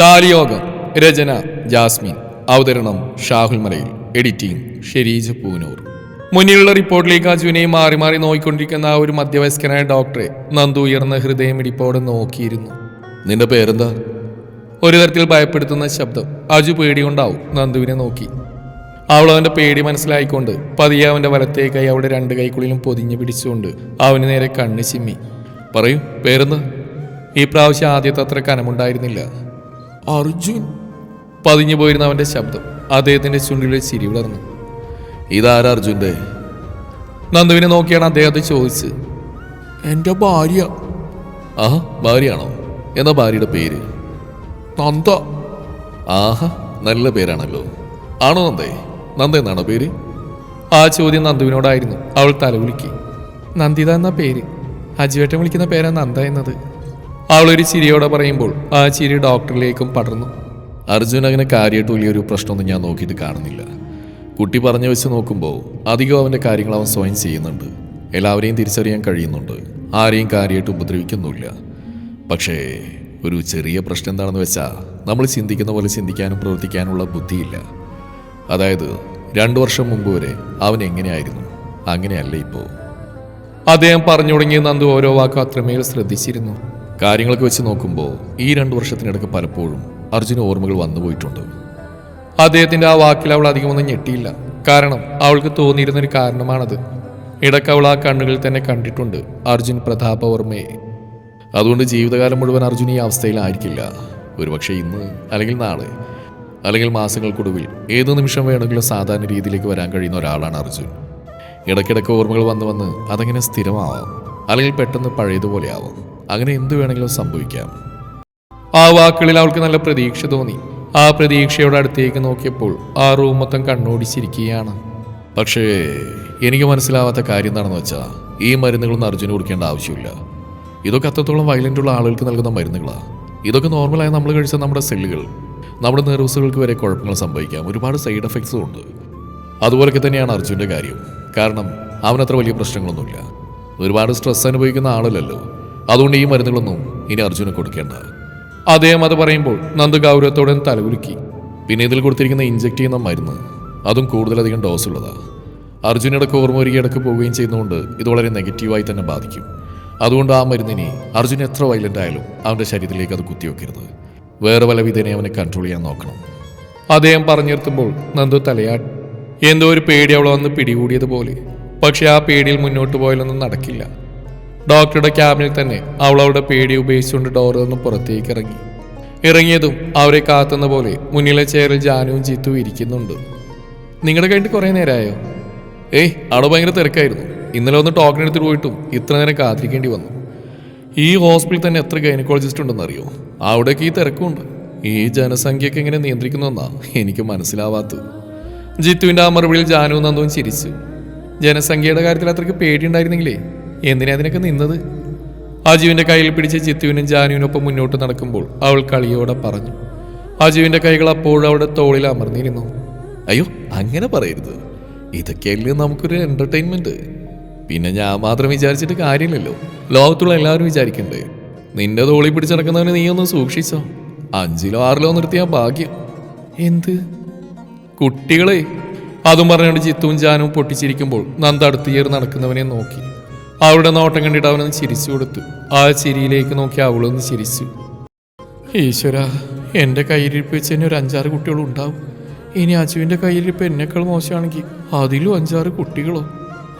താലിയോഗം രചന Jasmine. അവതരണം Shahul Malayil. Editing Shareej Poonoor. മുന്നിലുള്ള റിപ്പോർട്ടിലേക്ക് അജുവിനെ മാറി മാറി നോക്കിക്കൊണ്ടിരിക്കുന്ന ആ ഒരു മധ്യവയസ്കനായ ഡോക്ടറെ നന്ദു ഉയർന്ന ഹൃദയമിടിപ്പോടെ നോക്കിയിരുന്നു. നിന്റെ പേരെന്താ? ഒരു തരത്തിൽ ഭയപ്പെടുത്തുന്ന ശബ്ദം അജു പേടികൊണ്ടാവും നന്ദുവിനെ നോക്കി. അവൾ അവന്റെ പേടി മനസ്സിലായിക്കൊണ്ട് പതിയെ അവന്റെ വലത്തേ കൈ അവിടെ രണ്ട് കൈക്കുള്ളിലും പൊതിഞ്ഞു പിടിച്ചുകൊണ്ട് അവന് നേരെ കണ്ണ് ചിമ്മി. പറയൂ പേരെന്താ? ഈ പ്രാവശ്യം ആദ്യത്തെ അത്ര കനമുണ്ടായിരുന്നില്ല. അർജുൻ. പതിഞ്ഞു പോയിരുന്ന അവന്റെ ശബ്ദം അദ്ദേഹത്തിന്റെ ചുണ്ടിലെ ചിരി വിളർന്നു. ഇതാരാ അർജുന്റെ? നന്ദുവിനെ നോക്കിയാണ് അദ്ദേഹത്തെ ചോദിച്ച് എന്റെ ഭാര്യ. ആ ഭാര്യയാണോ? എന്താ ഭാര്യയുടെ പേര്. നന്ദ. ആഹാ നല്ല പേരാണല്ലോ. ആണോ നന്ദേ? നന്ദ എന്നാണോ പേര്? ആ ചോദ്യം നന്ദുവിനോടായിരുന്നു. അവൾ തലകുലുക്കി നന്ദിത എന്ന പേര്. അജുവേട്ടൻ വിളിക്കുന്ന പേരാണ് നന്ദ എന്നത്. അവൾ ഒരു ചിരിയോടെ പറയുമ്പോൾ ആ ചിരി ഡോക്ടറിലേക്കും പടർന്നു. അർജുൻ അങ്ങനെ കാര്യമായിട്ട് വലിയൊരു പ്രശ്നമൊന്നും ഞാൻ നോക്കിയിട്ട് കാണുന്നില്ല. കുട്ടി പറഞ്ഞു വെച്ച് നോക്കുമ്പോൾ അധികം അവന്റെ കാര്യങ്ങൾ അവൻ സ്വയം ചെയ്യുന്നുണ്ട്. എല്ലാവരെയും തിരിച്ചറിയാൻ കഴിയുന്നുണ്ട്. ആരെയും കാര്യമായിട്ട് ഉപദ്രവിക്കുന്നുമില്ല. പക്ഷേ ഒരു ചെറിയ പ്രശ്നം എന്താണെന്ന് വെച്ചാൽ നമ്മൾ ചിന്തിക്കുന്ന പോലെ ചിന്തിക്കാനും പ്രവർത്തിക്കാനുള്ള ബുദ്ധിയില്ല. അതായത് രണ്ടു വർഷം മുമ്പ് വരെ അവൻ എങ്ങനെയായിരുന്നു? അങ്ങനെയല്ല ഇപ്പോൾ അദ്ദേഹം പറഞ്ഞു തുടങ്ങിയ നന്ദു ഓരോ വാക്കും അത്രമേൽ ശ്രദ്ധിച്ചിരുന്നു. കാര്യങ്ങളൊക്കെ വെച്ച് നോക്കുമ്പോൾ ഈ രണ്ടു വർഷത്തിനിടയ്ക്ക് പലപ്പോഴും അർജുന ഓർമ്മകൾ വന്നുപോയിട്ടുണ്ട് അദ്ദേഹത്തിന്റെ ആ വാക്കിൽ അവൾ അധികമൊന്നും ഞെട്ടിയില്ല. കാരണം അവൾക്ക് തോന്നിയിരുന്നൊരു കാരണമാണത്. ഇടയ്ക്ക് അവൾ ആ കണ്ണുകളിൽ തന്നെ കണ്ടിട്ടുണ്ട് അർജുൻ പ്രതാപവർമ്മയെ. അതുകൊണ്ട് ജീവിതകാലം മുഴുവൻ അർജുൻ ഈ അവസ്ഥയിലായിരിക്കില്ല. ഒരുപക്ഷെ ഇന്ന് അല്ലെങ്കിൽ നാളെ അല്ലെങ്കിൽ മാസങ്ങൾക്കൊടുവിൽ ഏതു നിമിഷം വേണമെങ്കിലും സാധാരണ രീതിയിലേക്ക് വരാൻ കഴിയുന്ന ഒരാളാണ് അർജുൻ. ഇടയ്ക്കിടയ്ക്ക് ഓർമ്മകൾ വന്ന് വന്ന് അതങ്ങനെ സ്ഥിരമാവാം. അല്ലെങ്കിൽ പെട്ടെന്ന് പഴയതുപോലെ ആവും അങ്ങനെ എന്തു വേണമെങ്കിലും സംഭവിക്കാം. ആ വാക്കുകളിൽ അവൾക്ക് നല്ല പ്രതീക്ഷ തോന്നി. ആ പ്രതീക്ഷയോട് അടുത്തേക്ക് നോക്കിയപ്പോൾ ആ റൂം മൊത്തം കണ്ണോടിച്ചിരിക്കുകയാണ്. പക്ഷേ എനിക്ക് മനസ്സിലാവാത്ത കാര്യം എന്താണെന്ന് വെച്ചാൽ ഈ മരുന്നുകളൊന്നും അർജുന് കൊടുക്കേണ്ട ആവശ്യമില്ല. ഇതൊക്കെ അത്രത്തോളം വയലന്റ് ഉള്ള ആളുകൾക്ക് നൽകുന്ന മരുന്നുകളാണ് ഇതൊക്കെ നോർമലായി നമ്മൾ കഴിച്ച നമ്മുടെ സെല്ലുകൾ നമ്മുടെ നെർവസുകൾക്ക് വരെ കുഴപ്പങ്ങൾ സംഭവിക്കാം. ഒരുപാട് സൈഡ് എഫക്ട്സും ഉണ്ട്. അതുപോലൊക്കെ തന്നെയാണ് അർജുന്റെ കാര്യം. കാരണം അവനത്ര വലിയ പ്രശ്നങ്ങളൊന്നുമില്ല. ഒരുപാട് സ്ട്രെസ് അനുഭവിക്കുന്ന ആളല്ലല്ലോ. അതുകൊണ്ട് ഈ മരുന്നുകളൊന്നും ഇനി അർജുന് കൊടുക്കേണ്ട. അദ്ദേഹം അത് പറയുമ്പോൾ നന്ദ ഗൗരവത്തോടെ തലകുലുക്കി. പിന്നെ ഇതിൽ കൊടുത്തിരിക്കുന്ന ഇഞ്ചെക്ട് ചെയ്യുന്ന മരുന്ന് അതും കൂടുതലധികം ഡോസ് ഉള്ളതാണ് അർജുനിടക്ക് ഓർമ്മ ഒരു ഇടയ്ക്ക് പോവുകയും ചെയ്യുന്നതുകൊണ്ട് ഇത് വളരെ നെഗറ്റീവായി തന്നെ ബാധിക്കും. അതുകൊണ്ട് ആ മരുന്നിനെ അർജുൻ എത്ര വയലന്റ് ആയാലും അവന്റെ ശരീരത്തിലേക്ക് അത് കുത്തിവെക്കരുത്. വേറെ പല വിധേനെ അവനെ കൺട്രോൾ ചെയ്യാൻ നോക്കണം. അദ്ദേഹം പറഞ്ഞു നിർത്തുമ്പോൾ നന്ദു തലയാട്ടി. എന്തോ ഒരു പേടി അവളെ വന്ന് പിടികൂടിയതുപോലെ. പക്ഷെ ആ പേടിയിൽ മുന്നോട്ട് പോയാലൊന്നും നടക്കില്ല. ഡോക്ടറുടെ ക്യാബിനിൽ തന്നെ അവൾ അവളുടെ പേടി ഉപയോഗിച്ചുകൊണ്ട് ഡോറിൽ നിന്ന് പുറത്തേക്ക് ഇറങ്ങി. ഇറങ്ങിയതും അവരെ കാത്തുന്ന പോലെ മുന്നിലെ ചെയറിൽ ജാനുവും ജീത്തു ഇരിക്കുന്നുണ്ട്. നിങ്ങളുടെ കഴിഞ്ഞിട്ട് കുറേ നേരമായോ? ഏയ് അവിടെ ഭയങ്കര തിരക്കായിരുന്നു. ഇന്നലെ ഒന്ന് ടോക്കൺ എടുത്തിട്ട് പോയിട്ടും ഇത്ര നേരം കാത്തിരിക്കേണ്ടി വന്നു. ഈ ഹോസ്പിറ്റലിൽ തന്നെ എത്ര ഗൈനക്കോളജിസ്റ്റ് ഉണ്ടെന്ന് അറിയോ അവിടേക്ക് ഈ തിരക്കുണ്ട്. ഈ ജനസംഖ്യയൊക്കെ എങ്ങനെ നിയന്ത്രിക്കുന്നുവെന്നാ എനിക്ക് മനസ്സിലാവാത്തത്. ജിത്തുവിന്റെ ആ മറുപടിയിൽ ജാനു നന്ദവും ചിരിച്ചു. ജനസംഖ്യയുടെ കാര്യത്തിൽ അത്രയ്ക്ക് പേടിയുണ്ടായിരുന്നെങ്കിലേ എന്തിനാ അതിനൊക്കെ നിന്നത്? അജുവിന്റെ കയ്യിൽ പിടിച്ച് ചിത്തുവിനും ജാനുവിനൊപ്പം മുന്നോട്ട് നടക്കുമ്പോൾ അവൾ കളിയോടെ പറഞ്ഞു. അജുവിന്റെ കൈകൾ അപ്പോഴും അവളുടെ തോളിൽ അമർന്നിരുന്നു. അയ്യോ അങ്ങനെ പറയരുത്. ഇതൊക്കെയല്ലേ നമുക്കൊരു എന്റർടൈൻമെന്റ് പിന്നെ ഞാൻ മാത്രം വിചാരിച്ചിട്ട് കാര്യമില്ലല്ലോ. ലോകത്തുള്ള എല്ലാവരും വിചാരിക്കണ്ടേ? നിന്റെ തോളി പിടിച്ച് നടക്കുന്നവനെ നീ ഒന്ന് സൂക്ഷിച്ചോ. അഞ്ചിലോ ആറിലോ നിർത്തിയാ ഭാഗ്യം. എന്ത്? കുട്ടികളെ അതും പറഞ്ഞുകൊണ്ട് ചിത്തുവും ജാനും പൊട്ടിച്ചിരിക്കുമ്പോൾ നന്ദ അടുത്ത് നടക്കുന്നവനെ നോക്കി. അവളുടെ നോട്ടം കണ്ടിട്ട് അവനൊന്ന് ചിരിച്ചു കൊടുത്തു. ആ ചിരിയിലേക്ക് നോക്കി അവളൊന്ന് ചിരിച്ചു. ഈശ്വര എന്റെ കയ്യിലിരിപ്പ് വെച്ച് തന്നെ ഒരു അഞ്ചാറ് കുട്ടികളും ഉണ്ടാവും. ഇനി അജുവിന്റെ കയ്യിലിരിപ്പ് എന്നെക്കാൾ മോശമാണെങ്കിൽ അതിലും അഞ്ചാറ് കുട്ടികളോ?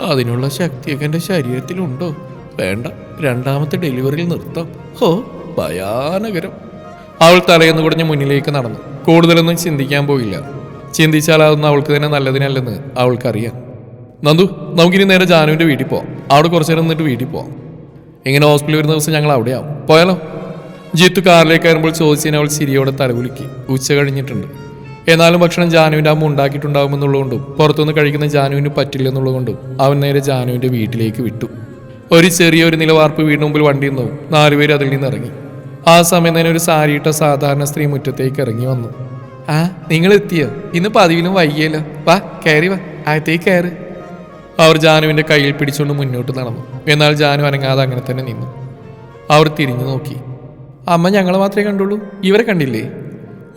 അതിനുള്ള ശക്തിയൊക്കെ എന്റെ ശരീരത്തിലുണ്ടോ? വേണ്ട രണ്ടാമത്തെ ഡെലിവറിയിൽ നിർത്താം. ഹോ ഭയാനകരം. അവൾ തലയെന്ന് കുടഞ്ഞ് മുന്നിലേക്ക് നടന്നു. കൂടുതലൊന്നും ചിന്തിക്കാൻ പോയില്ല. ചിന്തിച്ചാൽ അതൊന്നും അവൾക്ക് തന്നെ നല്ലതിനല്ലെന്ന് അവൾക്കറിയാം. നന്ദു നമുക്കിനി നേരെ ജാനുവിന്റെ വീട്ടിൽ പോവാം. അവിടെ കുറച്ചു നേരം നിന്നിട്ട് വീട്ടിൽ പോവാം. ഇങ്ങനെ ഹോസ്പിറ്റലിൽ വരുന്ന ദിവസം ഞങ്ങൾ അവിടെയാവും. പോയാലോ? ജിത്തു കാറിലേക്ക് കയറുമ്പോൾ ചോദിച്ചതിന് അവൾ ചിരിയോടെ തലകുലുക്കി. ഉച്ച കഴിഞ്ഞിട്ടുണ്ട്. എന്നാലും ഭക്ഷണം ജാനുവിന്റെ അമ്മ ഉണ്ടാക്കിയിട്ടുണ്ടാകുമെന്നുള്ളതുകൊണ്ടും പുറത്തുനിന്ന് കഴിക്കുന്ന ജാനുവിന് പറ്റില്ലെന്നുള്ളതുകൊണ്ടും അവൻ നേരെ ജാനുവിന്റെ വീട്ടിലേക്ക് വിട്ടു. ഒരു ചെറിയൊരു നിലവാർപ്പ് വീടിന് മുമ്പിൽ വണ്ടി നിന്നു. നാലുപേര് അതിൽ നിന്ന് ഇറങ്ങി. ആ സമയം തന്നെ ഒരു സാരിയിട്ട സാധാരണ സ്ത്രീ മുറ്റത്തേക്ക് ഇറങ്ങി വന്നു. ആ നിങ്ങൾ എത്തിയോ ഇന്ന് പതിവിലും വൈകിയല്ലോ. വാ കയറി വാ. അകത്തേക്ക് കയറ് അവർ ജാനുവിന്റെ കയ്യിൽ പിടിച്ചുകൊണ്ട് മുന്നോട്ട് നടന്നു. എന്നാൽ ജാനു അനങ്ങാതെ അങ്ങനെ തന്നെ നിന്നു. അവർ തിരിഞ്ഞു നോക്കി. അമ്മ ഞങ്ങളെ മാത്രമേ കണ്ടുള്ളൂ. ഇവരെ കണ്ടില്ലേ?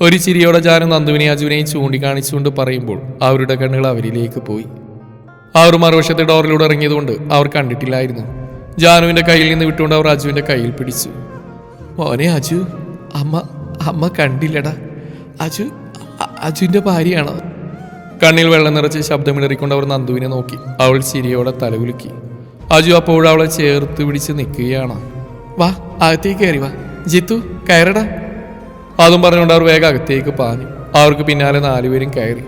ഒരു ചിരിയോടെ ജാനു നന്ദുവിനെ അജുവിനെയും ചൂണ്ടിക്കാണിച്ചുകൊണ്ട് പറയുമ്പോൾ അവരുടെ കണ്ണുകൾ അവരിലേക്ക് പോയി. അവർ മറുവശത്തെ ഡോറിലൂടെ ഇറങ്ങിയതുകൊണ്ട് അവർ കണ്ടിട്ടില്ലായിരുന്നു. ജാനുവിന്റെ കയ്യിൽ നിന്ന് വിട്ടുകൊണ്ട് അവർ അജുവിന്റെ കയ്യിൽ പിടിച്ചു. മോനെ അജു അമ്മ അമ്മ കണ്ടില്ലടാ. അജു അജുവിന്റെ ഭാര്യയാണോ? കണ്ണിൽ വെള്ളം നിറച്ച് ശബ്ദമിടറിക്കൊണ്ട് അവർ നന്ദുവിനെ നോക്കി. അവൾ ചിരിയോടെ തലകുലുക്കി അജു അപ്പോൾ അവളെ ചേർത്ത് പിടിച്ച് നിൽക്കുകയാണ്. വാ അകത്തേക്ക് കയറി വാ. ജിത്തു കയറടാ. അതും പറഞ്ഞുകൊണ്ട് അവർ വേഗം അകത്തേക്ക് പാഞ്ഞു. അവർക്ക് പിന്നാലെ നാലുപേരും കയറി.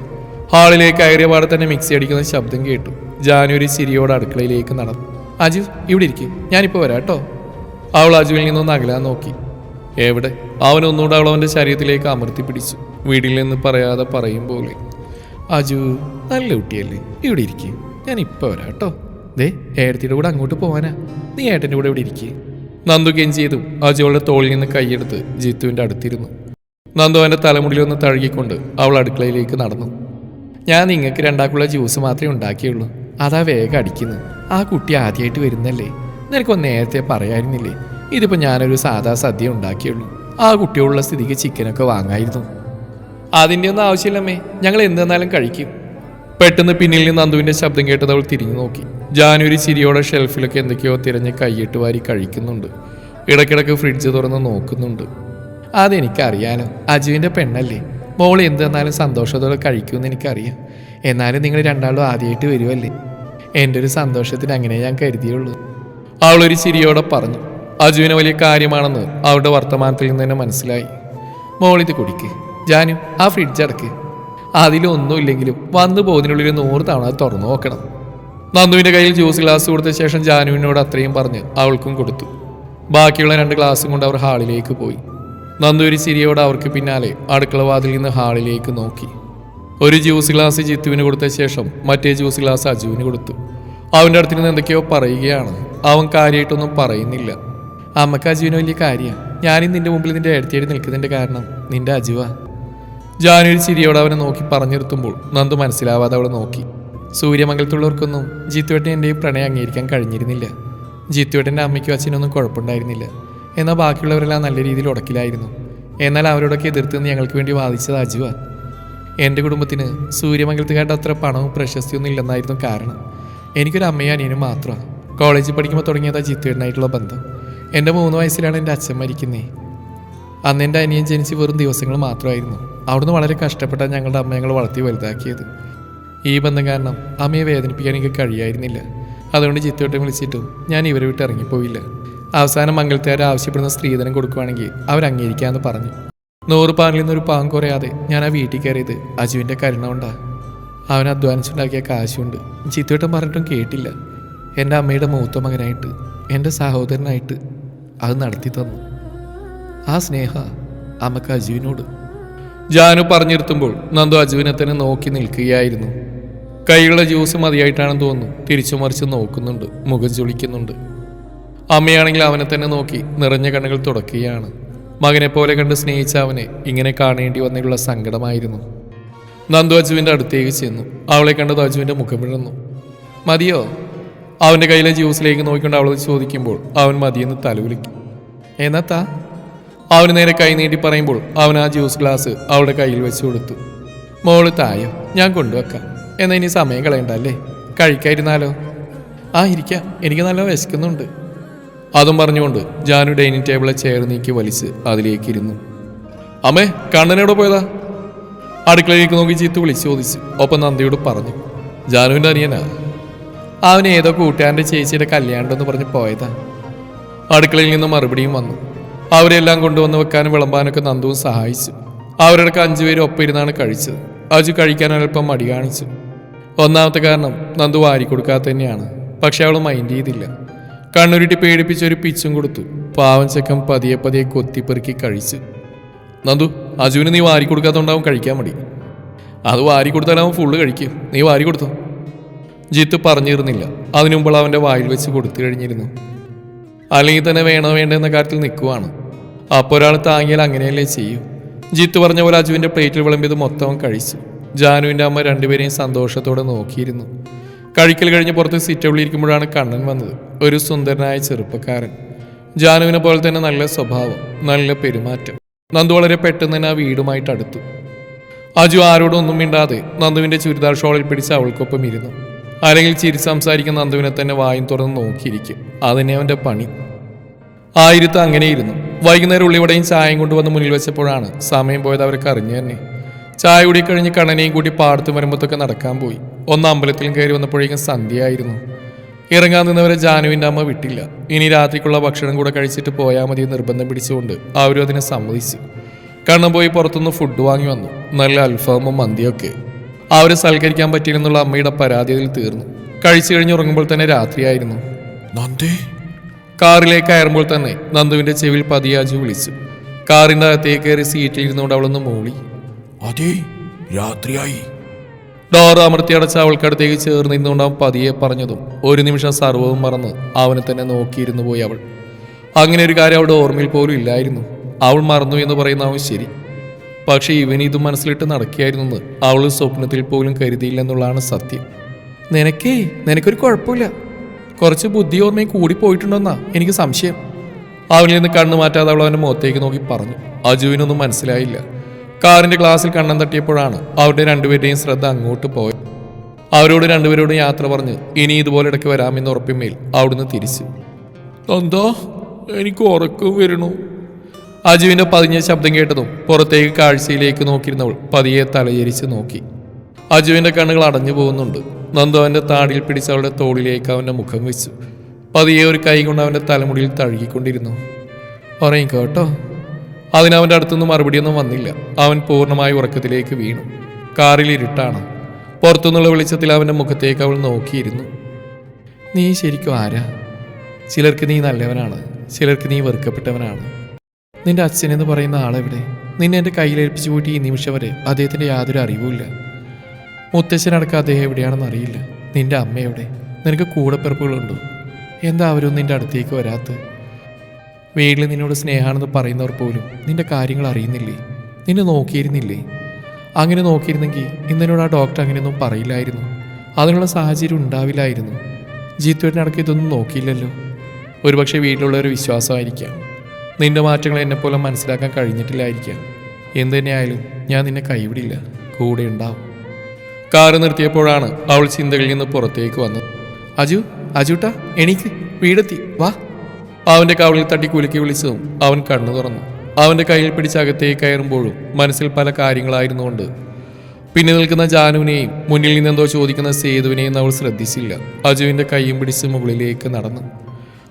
ഹാളിലേക്ക് കയറിയ പാടെ തന്നെ മിക്സി അടിക്കുന്ന ശബ്ദം കേട്ടു. ജാനുവരി ചിരിയോടെ അടുക്കളയിലേക്ക് നടന്നു. അജു ഇവിടെ ഇരിക്കും. ഞാനിപ്പോൾ വരാം കേട്ടോ. അവൾ അജുവിൽ നിന്നൊന്ന് അകലാൻ നോക്കി. എവിടെ? അവൻ ഒന്നുകൂടെ അവൾ അവന്റെ ശരീരത്തിലേക്ക് അമർത്തി പിടിച്ചു. വീട്ടിൽ നിന്ന് പറയാതെ പറയും പോലെ. അജു നല്ല കുട്ടിയല്ലേ? ഇവിടെ ഇരിക്കും. ഞാൻ ഇപ്പോൾ വരാം കേട്ടോ. ദേ ഏട്ടത്തിയുടെ കൂടെ അങ്ങോട്ട് പോവാനാ. നീ ഏട്ടന്റെ കൂടെ ഇവിടെ ഇരിക്കേ. നന്ദു കെഞ്ചിയതും അജു അവളുടെ തോളിൽ നിന്ന് കൈയെടുത്ത് ജിത്തുവിന്റെ അടുത്തിരുന്നു. നന്ദു അവന്റെ തലമുടിയിലൊന്ന് തഴുകിക്കൊണ്ട് അവൾ അടുക്കളയിലേക്ക് നടന്നു. ഞാൻ നിങ്ങൾക്ക് രണ്ടാക്കുള്ള ജ്യൂസ് മാത്രമേ ഉണ്ടാക്കിയുള്ളൂ. അതാ വേഗം അടിക്കുന്നു. ആ കുട്ടി ആദ്യമായിട്ട് വരുന്നല്ലേ? നിനക്കൊന്ന് നേരത്തെ പറയായിരുന്നില്ലേ ഇതിപ്പോൾ ഞാനൊരു സാധാ സദ്യ ഉണ്ടാക്കിയുള്ളൂ. ആ കുട്ടിയോടുള്ള സ്ഥിതിക്ക് ചിക്കനൊക്കെ വാങ്ങായിരുന്നു. അതിന്റെ ഒന്നും ആവശ്യമില്ലമ്മേ. ഞങ്ങൾ എന്ത് തന്നാലും കഴിക്കും. പെട്ടെന്ന് പിന്നിൽ നിന്ന് അന്തുവിന്റെ ശബ്ദം കേട്ടത് അവൾ തിരിഞ്ഞു നോക്കി. ജാനുവരി ചിരിയോടെ ഷെൽഫിലൊക്കെ എന്തൊക്കെയോ തിരഞ്ഞ് കൈയിട്ട് വാരി കഴിക്കുന്നുണ്ട്. ഇടയ്ക്കിടയ്ക്ക് ഫ്രിഡ്ജ് തുറന്ന് നോക്കുന്നുണ്ട്. അതെനിക്കറിയാലോ. അജുവിന്റെ പെണ്ണല്ലേ. മോൾ എന്ത് തന്നാലും സന്തോഷത്തോടെ കഴിക്കുമെന്ന് എനിക്കറിയാം. എന്നാലും നിങ്ങൾ രണ്ടാളും ആദ്യമായിട്ട് വരുമല്ലേ എന്റെ ഒരു സന്തോഷത്തിന് അങ്ങനെ ഞാൻ കരുതിയുള്ളൂ. അവളൊരു ചിരിയോടെ പറഞ്ഞു. അജുവിന് വലിയ കാര്യമാണെന്ന് അവളുടെ വർത്തമാനത്തിൽ നിന്ന് തന്നെ മനസ്സിലായി. മോളിത് കുടിക്ക്. ജാനു ആ ഫ്രിഡ്ജ് അടക്ക്. അതിലൊന്നുമില്ലെങ്കിലും വന്നു പോകുന്നതിനുള്ളിൽ നൂറ് തവണ തുറന്നു നോക്കണം. നന്ദുവിന്റെ കയ്യിൽ ജ്യൂസ് ഗ്ലാസ് കൊടുത്ത ശേഷം ജാനുവിനോട് അത്രയും പറഞ്ഞ് അവൾക്കും കൊടുത്തു. ബാക്കിയുള്ള രണ്ട് ഗ്ലാസും കൊണ്ട് അവർ ഹാളിലേക്ക് പോയി. നന്ദു ഒരു ചിരിയോട് അവർക്ക് പിന്നാലെ അടുക്കള വാതിൽ നിന്ന് ഹാളിലേക്ക് നോക്കി. ഒരു ജ്യൂസ് ഗ്ലാസ് ജിത്തുവിന് കൊടുത്ത ശേഷം മറ്റേ ജ്യൂസ് ഗ്ലാസ് അജുവിന് കൊടുത്തു. അവന്റെ അടുത്ത് നിന്ന് എന്തൊക്കെയോ പറയുകയാണ്. അവൻ കാര്യമായിട്ടൊന്നും പറയുന്നില്ല. അമ്മയ്ക്ക് അജുവിന് വലിയ കാര്യമാണ് ഞാനും നിന്റെ മുമ്പിൽ നിന്റെ അടുത്തേടി നിൽക്കുന്നതിന്റെ കാരണം നിന്റെ അജുവാ. ജാനുവരി ചിരിയോടെ അവനെ നോക്കി പറഞ്ഞു നിർത്തുമ്പോൾ നന്ദു മനസ്സിലാവാതെ അവളെ നോക്കി. സൂര്യമംഗലത്തുള്ളവർക്കൊന്നും ജിത്തുവേട്ടൻ പ്രണയം അംഗീകരിക്കാൻ കഴിഞ്ഞിരുന്നില്ല. ജിത്തുവേട്ടന്റെ അമ്മയ്ക്കും അച്ഛനൊന്നും കുഴപ്പമുണ്ടായിരുന്നില്ല. എന്നാൽ ബാക്കിയുള്ളവരെല്ലാം നല്ല രീതിയിൽ ഉടക്കിലായിരുന്നു. എന്നാൽ അവരോടൊക്കെ എതിർത്ത് നിന്ന് ഞങ്ങൾക്ക് വേണ്ടി വാദിച്ചത് അജുവ. എന്റെ കുടുംബത്തിന് സൂര്യമംഗലത്തുകാരുടെ അത്ര പണവും പ്രശസ്തിയൊന്നും ഇല്ലെന്നായിരുന്നു കാരണം. എനിക്കൊരു അമ്മയും അനിയനും മാത്രമാണ് കോളേജിൽ പഠിക്കുമ്പോൾ തുടങ്ങിയതാ ജിത്തുവേട്ടനായിട്ടുള്ള ബന്ധം. എന്റെ മൂന്ന് വയസ്സിലാണ് എന്റെ അച്ഛൻ മരിക്കുന്നത് അന്ന് എന്റെ അനിയൻ ജനിച്ച് വെറും ദിവസങ്ങൾ മാത്രമായിരുന്നു. അവിടുന്ന് വളരെ കഷ്ടപ്പെട്ടാണ് ഞങ്ങളുടെ അമ്മ ഞങ്ങൾ വളർത്തി വലുതാക്കിയത്. ഈ ബന്ധം കാരണം അമ്മയെ വേദനിപ്പിക്കാൻ എനിക്ക് കഴിയായിരുന്നില്ല. അതുകൊണ്ട് ചിത്തോട്ടം വിളിച്ചിട്ടും ഞാൻ ഇവരെ വിട്ട് ഇറങ്ങിപ്പോയില്ല. അവസാനം മംഗളത്തുകാർ ആവശ്യപ്പെടുന്ന സ്ത്രീധനം കൊടുക്കുവാണെങ്കിൽ അവർ അംഗീകരിക്കാമെന്ന് പറഞ്ഞു. നൂറ് പാനിൽ നിന്നൊരു പാൻ കുറയാതെ ഞാൻ ആ വീട്ടിൽ കയറിയത് അജുവിന്റെ കരുണ കൊണ്ടാ. അവൻ അധ്വാനിച്ചുണ്ടാക്കിയ കാശുണ്ട്. ചിത്തോട്ടം പറഞ്ഞിട്ടും കേട്ടില്ല. എന്റെ അമ്മയുടെ മൂത്ത മകനായിട്ട് എന്റെ സഹോദരനായിട്ട് അത് നടത്തി തന്നു. ആ സ്നേഹ അമ്മയ്ക്ക് അജുവിനോട്. ജാനു പറഞ്ഞിരുത്തുമ്പോൾ നന്ദു അജുവിനെ തന്നെ നോക്കി നിൽക്കുകയായിരുന്നു. കൈകളുടെ ജ്യൂസ് മതിയായിട്ടാണെന്ന് തോന്നുന്നു. തിരിച്ചു മറിച്ച് നോക്കുന്നുണ്ട്. മുഖം ചുളിക്കുന്നുണ്ട്. അമ്മയാണെങ്കിൽ അവനെ തന്നെ നോക്കി നിറഞ്ഞ കണ്ണുകൾ തുടക്കുകയാണ്. മകനെ പോലെ കണ്ട് സ്നേഹിച്ച അവനെ ഇങ്ങനെ കാണേണ്ടി വന്നതിലുള്ള സങ്കടമായിരുന്നു. നന്ദു അജുവിന്റെ അടുത്തേക്ക് ചെന്നു. അവളെ കണ്ടത് അജുവിന്റെ മുഖം വിഴുന്നു. മതിയോ? അവന്റെ കയ്യിലെ ജ്യൂസിലേക്ക് നോക്കിക്കൊണ്ട് അവളത് ചോദിക്കുമ്പോൾ അവൻ മതിയെന്ന് തലവിളിക്കും എന്നാ താ? അവന് നേരെ കൈ നീട്ടി പറയുമ്പോൾ അവൻ ആ ജ്യൂസ് ഗ്ലാസ് അവളുടെ കയ്യിൽ വെച്ച് കൊടുത്തു. മോൾ തായോ ഞാൻ കൊണ്ടുവെക്കാം. എന്നാ ഇനി സമയം കളയണ്ടല്ലേ? കഴിക്കാതിരുന്നാലോ ആ ഇരിക്കാം. എനിക്ക് നല്ല വിശക്കുന്നുണ്ട്. അതും പറഞ്ഞുകൊണ്ട് ജാനു ഡൈനിങ് ടേബിളെ ചെയർ നീക്കി വലിച്ച് അതിലേക്ക് ഇരുന്നു. അമ്മേ കണ്ണനോട് പോയതാ? അടുക്കളയിലേക്ക് നോക്കി ചീത്ത് വിളിച്ചു ചോദിച്ചു. ഒപ്പം നന്ദിയോട് പറഞ്ഞു. ജാനുവിന്റെ അനിയനാ. അവൻ ഏതോ കൂട്ടുകാരന്റെ ചേച്ചിയുടെ കല്യാണമെന്ന് പറഞ്ഞ് പോയതാ. അടുക്കളയിൽ നിന്ന് മറുപടിയും വന്നു. അവരെല്ലാം കൊണ്ടുവന്ന് വെക്കാനും വിളമ്പാനൊക്കെ നന്ദുവും സഹായിച്ചു. അവരുടെ അഞ്ചുപേരും ഒപ്പം ഇരുന്നാണ് കഴിച്ചത്. അജു കഴിക്കാൻ അല്പം മടി കാണിച്ചു. ഒന്നാമത്തെ കാരണം നന്ദു വാരി കൊടുക്കാതെ തന്നെയാണ്. പക്ഷെ അവൾ മൈൻഡ് ചെയ്തില്ല. കണ്ണുരുട്ടി പേടിപ്പിച്ച് ഒരു പിച്ചും കൊടുത്തു. പാവൻ ചെക്കൻ പതിയെ പതിയെ കൊത്തിപ്പെറുക്കി കഴിച്ചു. നന്ദു അജുവിന് നീ വാരി കൊടുക്കാത്തോണ്ടാവും കഴിക്കാൻ മടി. അത് വാരി കൊടുത്താലാവും ഫുള്ള് കഴിക്കും. നീ വാരി കൊടുത്തോ? ജിത്ത് പറഞ്ഞിരുന്നില്ല. അതിനുമ്പോൾ അവന്റെ വായിൽ വെച്ച് കൊടുത്തു കഴിഞ്ഞിരുന്നു. അല്ലെങ്കിൽ തന്നെ വേണോ വേണ്ടെന്ന കാര്യത്തിൽ നിൽക്കുവാണ്. അപ്പോൾ ഒരാൾ താങ്ങിയാൽ അങ്ങനെയല്ലേ ചെയ്യൂ? ജിത്തു പറഞ്ഞ പോലെ അജുവിന്റെ പ്ലേറ്റിൽ വിളമ്പിയത് മൊത്തം കഴിച്ചു. ജാനുവിന്റെ അമ്മ രണ്ടുപേരെയും സന്തോഷത്തോടെ നോക്കിയിരുന്നു. കഴിക്കൽ കഴിഞ്ഞ് പുറത്ത് സിറ്റൗളിൽ കണ്ണൻ വന്നത്. ഒരു സുന്ദരനായ ചെറുപ്പക്കാരൻ. ജാനുവിനെ പോലെ തന്നെ നല്ല സ്വഭാവം നല്ല പെരുമാറ്റം. നന്ദു വളരെ പെട്ടെന്ന് തന്നെ ആ വീടുമായിട്ട് അടുത്തു. അജു ആരോടും ഒന്നും മിണ്ടാതെ നന്ദുവിന്റെ ചുരിദാർ ഷോളിൽ പിടിച്ച് അവൾക്കൊപ്പം ഇരുന്നു. അല്ലെങ്കിൽ ചിരി സംസാരിക്കുന്ന നന്ദുവിനെ തന്നെ വായും തുറന്ന് നോക്കിയിരിക്കും. അതന്നെ അവന്റെ പണി. ആയിരത്ത് അങ്ങനെയിരുന്നു. വൈകുന്നേരം ഉള്ളിവടയും ചായയും കൊണ്ടുവന്ന് മുന്നിൽ വെച്ചപ്പോഴാണ് സമയം പോയത് അവർക്ക് അറിഞ്ഞു തന്നെ. ചായ കൂടി കഴിഞ്ഞ് കണ്ണനെയും കൂട്ടി പാടത്ത് വരുമ്പോഴത്തൊക്കെ നടക്കാൻ പോയി. ഒന്ന് അമ്പലത്തിലും കയറി വന്നപ്പോഴേക്കും സന്ധ്യയായിരുന്നു. ഇറങ്ങാൻ നിന്നവരെ ജാനുവിന്റെ അമ്മ വിട്ടില്ല. ഇനി രാത്രിക്കുള്ള ഭക്ഷണം കൂടെ കഴിച്ചിട്ട് പോയാൽ മതി നിർബന്ധം പിടിച്ചുകൊണ്ട് അവരും അതിനെ സമ്മതിച്ചു. കണ്ണൻ പോയി പുറത്തുനിന്ന് ഫുഡ് വാങ്ങി വന്നു. നല്ല അൽഫാമും മന്തിയൊക്കെ. അവരെ സൽക്കരിക്കാൻ പറ്റിയില്ലെന്നുള്ള അമ്മയുടെ പരാതി അതിൽ തീർന്നു. കഴിച്ചു കഴിഞ്ഞ് ഉറങ്ങുമ്പോൾ തന്നെ രാത്രിയായിരുന്നു. നന്ദേ. കാറിലേക്ക് കയറുമ്പോൾ തന്നെ നന്ദുവിന്റെ ചെവിൽ പതിയാജി വിളിച്ചു. കാറിന്റെ അകത്തേക്ക് കയറി സീറ്റിൽ ഇരുന്നുകൊണ്ട് അവളൊന്ന് മൂളി. അതെ രാത്രിയായി. ഡോർ അമർത്തി അടച്ച അവൾക്കടുത്തേക്ക് ചേർന്ന് ഇരുന്നുകൊണ്ട് അവൻ പതിയെ പറഞ്ഞതും ഒരു നിമിഷം സർവവും മറന്ന് അവനെ തന്നെ നോക്കിയിരുന്നു പോയി അവൾ. അങ്ങനെ ഒരു കാര്യം അവളുടെ ഓർമ്മയിൽ പോലും ഇല്ലായിരുന്നു. അവൾ മറന്നു എന്ന് പറയുന്ന അവൻ ശരി. പക്ഷേ ഇവൻ ഇത് മനസ്സിലിട്ട് നടക്കുകയായിരുന്നു അവൾ സ്വപ്നത്തിൽ പോലും കരുതിയില്ലെന്നുള്ളതാണ് സത്യം. നിനക്കേ നിനക്കൊരു കുഴപ്പമില്ല. കുറച്ച് ബുദ്ധി ഓർമ്മയും കൂടി പോയിട്ടുണ്ടെന്നാ എനിക്ക് സംശയം. അവനിൽ നിന്ന് കണ്ണു മാറ്റാതെ അവൾ അവന്റെ മുഖത്തേക്ക് നോക്കി പറഞ്ഞു. അജുവിനൊന്നും മനസ്സിലായില്ല. കാറിന്റെ ഗ്ലാസ്സിൽ കണ്ണം തട്ടിയപ്പോഴാണ് അവരുടെ രണ്ടുപേരുടെയും ശ്രദ്ധ അങ്ങോട്ട് പോയത്. അവരോട് രണ്ടുപേരോടും യാത്ര പറഞ്ഞ് ഇനി ഇതുപോലെ ഇടയ്ക്ക് വരാമെന്ന് ഉറപ്പിന്മേൽ അവിടുന്ന് തിരിച്ചു. എന്താ? എനിക്ക് ഉറക്കം വരണു അജുവിന്റെ പതിഞ്ഞ ശബ്ദം കേട്ടതും പുറത്തേക്ക് കാഴ്ചയിലേക്ക് നോക്കിയിരുന്നവൾ പതിയെ തലയരിച്ച് നോക്കി. അജുവിന്റെ കണ്ണുകൾ അടഞ്ഞു പോകുന്നുണ്ട്. നന്ദു അവന്റെ താടിയിൽ പിടിച്ച് അവളുടെ തോളിലേക്ക് അവന്റെ മുഖം വെച്ചു. പതിയെ ഒരു കൈ കൊണ്ട് അവന്റെ തലമുടിയിൽ തഴുകിക്കൊണ്ടിരുന്നു. ഉറങ്ങിക്കോ കേട്ടോ. അതിനവന്റെ അടുത്തുനിന്ന് മറുപടിയൊന്നും വന്നില്ല. അവൻ പൂർണമായി ഉറക്കത്തിലേക്ക് വീണു. കാറിൽ ഇരുട്ടാണ്. പുറത്തുനിന്നുള്ള വെളിച്ചത്തിൽ അവന്റെ മുഖത്തേക്ക് അവൾ നോക്കിയിരുന്നു. നീ ശരിക്കും ആരാ? ചിലർക്ക് നീ നല്ലവനാണ്. ചിലർക്ക് നീ വെറുക്കപ്പെട്ടവനാണ്. നിന്റെ അച്ഛനെന്ന് പറയുന്ന ആളെവിടെ? നിന്നെ എന്റെ കയ്യിലേൽപ്പിച്ചു പോയിട്ട് ഈ നിമിഷം വരെ അദ്ദേഹത്തിന്റെ യാതൊരു അറിവുമില്ല. മുത്തശ്ശനടക്കം അദ്ദേഹം എവിടെയാണെന്ന് അറിയില്ല. നിന്റെ അമ്മ എവിടെ? നിനക്ക് കൂടപ്പിറപ്പുകളുണ്ടോ? എന്താ അവരൊന്നും നിന്റെ അടുത്തേക്ക് വരാത്തത്? വീട്ടിൽ നിന്നോട് സ്നേഹമാണെന്ന് പറയുന്നവർ പോലും നിന്റെ കാര്യങ്ങൾ അറിയുന്നില്ലേ? നിന്നെ നോക്കിയിരുന്നില്ലേ? അങ്ങനെ നോക്കിയിരുന്നെങ്കിൽ ഇന്നലോട് ആ ഡോക്ടർ അങ്ങനെയൊന്നും പറയില്ലായിരുന്നു. അതിനുള്ള സാഹചര്യം ഉണ്ടാവില്ലായിരുന്നു. ജീത്തുവിനടക്കം ഇതൊന്നും നോക്കിയില്ലല്ലോ. ഒരുപക്ഷെ വീട്ടിലുള്ളൊരു വിശ്വാസമായിരിക്കാം. നിന്റെ മാറ്റങ്ങൾ എന്നെപ്പോലെ മനസ്സിലാക്കാൻ കഴിഞ്ഞിട്ടില്ലായിരിക്കാം. എന്തു തന്നെയായാലും ഞാൻ നിന്നെ കൈവിടില്ല. കൂടെ ഉണ്ടാവും. കാറ് നിർത്തിയപ്പോഴാണ് അവൾ ചിന്തകളിൽ നിന്ന് പുറത്തേക്ക് വന്നത്. അജു അജുട്ടാ എണീക്ക് വീടെത്തി വാ. അവന്റെ കവളിൽ തട്ടി കുലുക്കി വിളിച്ചതും അവൻ കണ്ണു തുറന്നു. അവന്റെ കയ്യിൽ പിടിച്ച് അകത്തേക്ക് കയറുമ്പോഴും മനസ്സിൽ പല കാര്യങ്ങളായിരുന്നുകൊണ്ട്. പിന്നെ നിൽക്കുന്ന ജാനുവിനെയും മുന്നിൽ നിന്നെന്തോ ചോദിക്കുന്ന സേതുവിനെയും അവൾ ശ്രദ്ധിച്ചില്ല. അജുവിന്റെ കൈയും പിടിച്ച് മുകളിലേക്ക് നടന്നു.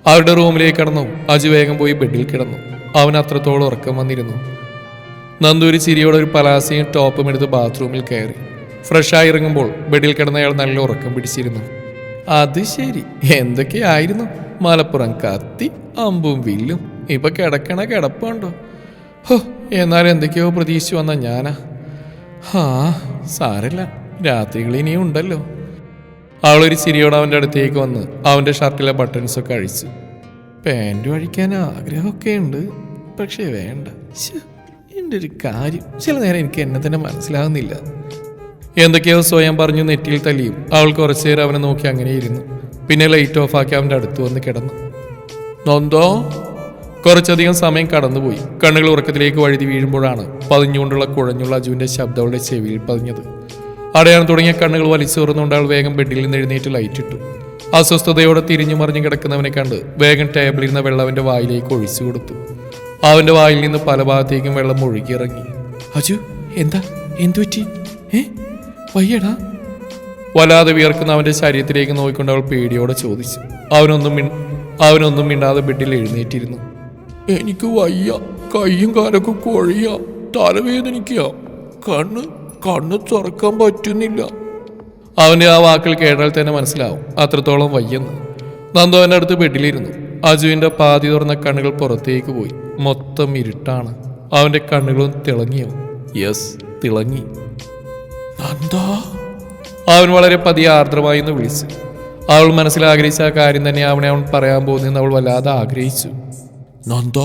അവരുടെ റൂമിലേക്ക് കടന്നു. അജു വേഗം പോയി ബെഡിൽ കിടന്നു. അവൻ അത്രത്തോളം ഉറക്കം വന്നിരുന്നു. നന്ദൂരി ചിരിയോടെ ഒരു പലാസയും ടോപ്പും എടുത്ത് ബാത്റൂമിൽ കയറി. ഫ്രഷായി ഇറങ്ങുമ്പോൾ ബെഡിൽ കിടന്ന അയാൾ നല്ല ഉറക്കം പിടിച്ചിരുന്നു. അത് ശരി. എന്തൊക്കെയായിരുന്നു? മലപ്പുറം കത്തി അമ്പും വില്ലും. ഇപ്പൊ കിടക്കണ കിടപ്പുണ്ടോ? ഹോ എന്നാലും എന്തൊക്കെയോ പ്രതീക്ഷിച്ചു വന്ന ഞാനാ. ഹാ സാരല്ല. രാത്രികൾ ഇനിയും ഉണ്ടല്ലോ. അവളൊരു ചിരിയോടെ അവന്റെ അടുത്തേക്ക് വന്ന് അവന്റെ ഷർട്ടിലെ ബട്ടൺസ് ഒക്കെ അഴിച്ചു. പാന്റ് അഴിക്കാൻ ആഗ്രഹമൊക്കെ ഉണ്ട് പക്ഷേ വേണ്ട. എന്റെ ഒരു കാര്യം. ചില നേരം എനിക്ക് എന്നെ തന്നെ മനസ്സിലാകുന്നില്ല എന്തൊക്കെയോ സ്വയം പറഞ്ഞു നെറ്റിയിൽ തല്ലിയും. അവൾ കുറച്ചു നേരം അവനെ നോക്കി അങ്ങനെ ഇരുന്നു. പിന്നെ ലൈറ്റ് ഓഫ് ആക്കി അവന്റെ അടുത്ത് വന്ന് കിടന്നു. നൊന്തോ കുറച്ചധികം സമയം കടന്നുപോയി. കണ്ണുകൾ ഉറക്കത്തിലേക്ക് വഴുതി വീഴുമ്പോഴാണ് പതിഞ്ഞുകൊണ്ടുള്ള കുഴഞ്ഞുള്ള അജുവിന്റെ ശബ്ദം അവളുടെ ചെവിയിൽ പതിഞ്ഞത്. അടയാൻ തുടങ്ങിയ കണ്ണുകൾ വലിച്ചു തുറന്നുകൊണ്ട് അവൾ വേഗം ബെഡിൽ നിന്ന് എഴുന്നേറ്റ് ലൈറ്റ് ഇട്ടു. അസ്വസ്ഥതയോടെ തിരിഞ്ഞു മറിഞ്ഞു കിടക്കുന്നവനെ കണ്ട് വേഗം ടേബിളിൽ നിന്ന് വെള്ളം അവന്റെ വായിലേക്ക് ഒഴിച്ചു കൊടുത്തു. അവന്റെ വായിൽ നിന്ന് പല ഭാഗത്തേക്കും വെള്ളം ഒഴുകിയിറങ്ങി. അജു എന്താ? എന്തു പറ്റി വയ്യടാ. വല്ലാതെ വിയർക്കുന്ന അവന്റെ ശരീരത്തിലേക്ക് നോക്കിക്കൊണ്ട് അവൾ പേടിയോടെ ചോദിച്ചു. അവനൊന്നും അവനൊന്നും മിണ്ടാതെ ബെഡിൽ എഴുന്നേറ്റിരുന്നു. എനിക്ക് വയ്യ. കയ്യും കാലൊക്കെ കൊഴിയ. തലവേദനിക്കുക കണ്ണ് കണ്ണ് തുറക്കാൻ പറ്റുന്നില്ല. അവന്റെ ആ വാക്കിൽ കേട്ടാൽ തന്നെ മനസ്സിലാവും അത്രത്തോളം വയ്യെന്ന്. നന്ദു അവന്റെ അടുത്ത് ബെഡിലിരുന്നു. അജുവിന്റെ പാതി തുറന്ന കണ്ണുകൾ പുറത്തേക്ക് പോയി. മൊത്തം ഇരുട്ടാണ്. അവന്റെ കണ്ണുകളും തിളങ്ങിയോ? യെസ് തിളങ്ങി. നന്ദാ അവൻ വളരെ പതിയെ ആർദ്രമായി വിളിച്ചു. അവൾ മനസ്സിൽ ആഗ്രഹിച്ച ആ കാര്യം തന്നെ അവനെ അവൻ പറയാൻ പോകുന്നെന്ന് അവൾ വല്ലാതെ ആഗ്രഹിച്ചു. നന്ദ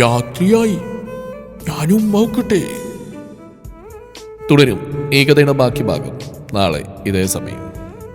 രാത്രിയായി. ഞാനും നോക്കട്ടെ തുടരും. ഏകതയുടെ ബാക്കി ഭാഗം. നാളെ ഇതേ സമയം.